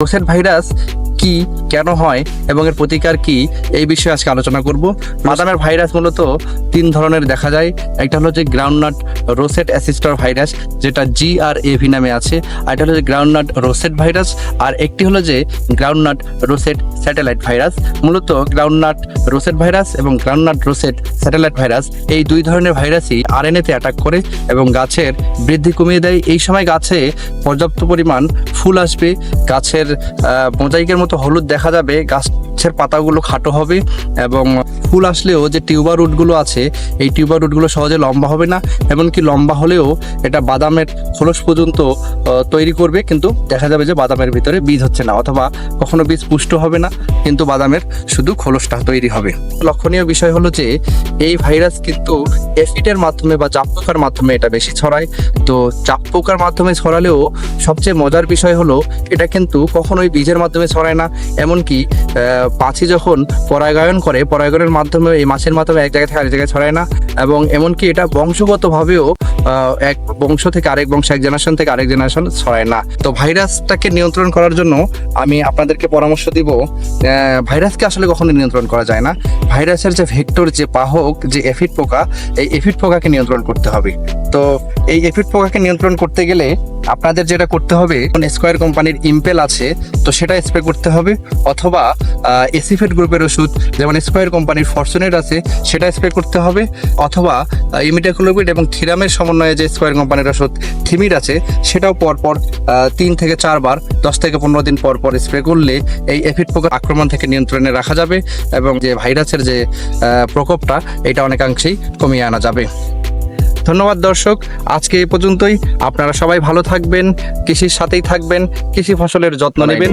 রোসেট virus কি, কেন হয়, এবং এর প্রতিকার কি, এই বিষয়ে আজকে আলোচনা করব। বাদামের ভাইরাস মূলত তিন ধরনের দেখা যায়। একটা হলো যে গ্রাউন্ডনাট রোসেট অ্যাসিস্টার ভাইরাস, যেটা জি আর এভি নামে আছে, আর এটা হলো যে গ্রাউন্ডনাট রোসেট ভাইরাস, আর একটি হলো যে গ্রাউন্ডনাট রোসেট স্যাটেলাইট ভাইরাস। মূলত গ্রাউন্ডনাট রোসেট ভাইরাস এবং গ্রাউন্ডনাট রোসেট স্যাটেলাইট ভাইরাস, এই দুই ধরনের ভাইরাসই আরএনএতে অ্যাটাক করে এবং গাছের বৃদ্ধি কমিয়ে দেয়। এই সময় গাছে পর্যাপ্ত পরিমাণ ফুল আসবে, গাছের মোজাইকের মতো হলুদ দেখা যাবে, গাছের পাতাগুলো খাটো হবে এবং ফুল আসলেও যে টিউবার রুটগুলো আছে, এই টিউবার রুটগুলো সহজে লম্বা হবে না, এমনকি লম্বা হলেও এটা বাদামের খোলস পর্যন্ত তৈরি করবে, কিন্তু দেখা যাবে যে বাদামের ভিতরে বীজ হচ্ছে না, অথবা কখনো বীজ পুষ্ট হবে না, কিন্তু বাদামের শুধু খোলসটা তৈরি হবে। লক্ষণীয় বিষয় হলো যে, এই ভাইরাস কিন্তু এফিডের মাধ্যমে বা চাপ পোকার মাধ্যমে এটা বেশি ছড়ায়। তো চাপ পোকার মাধ্যমে ছড়ালেও সবচেয়ে মজার বিষয় হলো, এটা কিন্তু কখনোই বীজের মাধ্যমে ছড়ায় না। এমনকি পাছি যখন পরাগায়ন করে, পরাগায়নের মাধ্যমে এই মাছের মাধ্যমে এক জায়গায় থেকে আরেক জায়গায় ছড়ায় না। এবং এমনকি এটা বংশগতভাবেও এক বংশ থেকে আরেক বংশ, এক জেনারেশন থেকে আরেক জেনারেশন ছড়ায় না। তো ভাইরাসটাকে নিয়ন্ত্রণ করার জন্য আমি আপনাদেরকে পরামর্শ দিব ভাইরাসকে আসলে কখনো নিয়ন্ত্রণ করা যায় না। ভাইরাসের যে ভেক্টর যে বাহক, যে এফিড পোকা, এই এফিড পোকাকে নিয়ন্ত্রণ করতে হবে। তো এই এফিড পোকাকে নিয়ন্ত্রণ করতে গেলে আপনাদের যেটা করতে হবে স্কোয়ার কোম্পানির ইম্পেল আছে, তো সেটা স্প্রে করতে হবে, অথবা এসিফেট গ্রুপের ওষুধ, যেমন স্কোয়ার কোম্পানির ফরচুনেট আছে, সেটা স্প্রে করতে হবে, অথবা ইমিডাক্লোভিড এবং থিরামের সমন্বয়ে যে স্কোয়ার কোম্পানির ওষুধ থিমির আছে, সেটাও পরপর তিন থেকে চারবার দশ থেকে পনেরো দিন পর পর স্প্রে করলে এই এফিড পোকার আক্রমণ থেকে নিয়ন্ত্রণে রাখা যাবে এবং যে ভাইরাসের যে প্রকোপটা, এটা অনেকাংশেই কমিয়ে আনা যাবে। ধন্যবাদ দর্শক আজকে এই পর্যন্তই। আপনারা সবাই ভালো থাকবেন কৃষির সাথেই থাকবেন কৃষি ফসলের যত্ন নেবেন।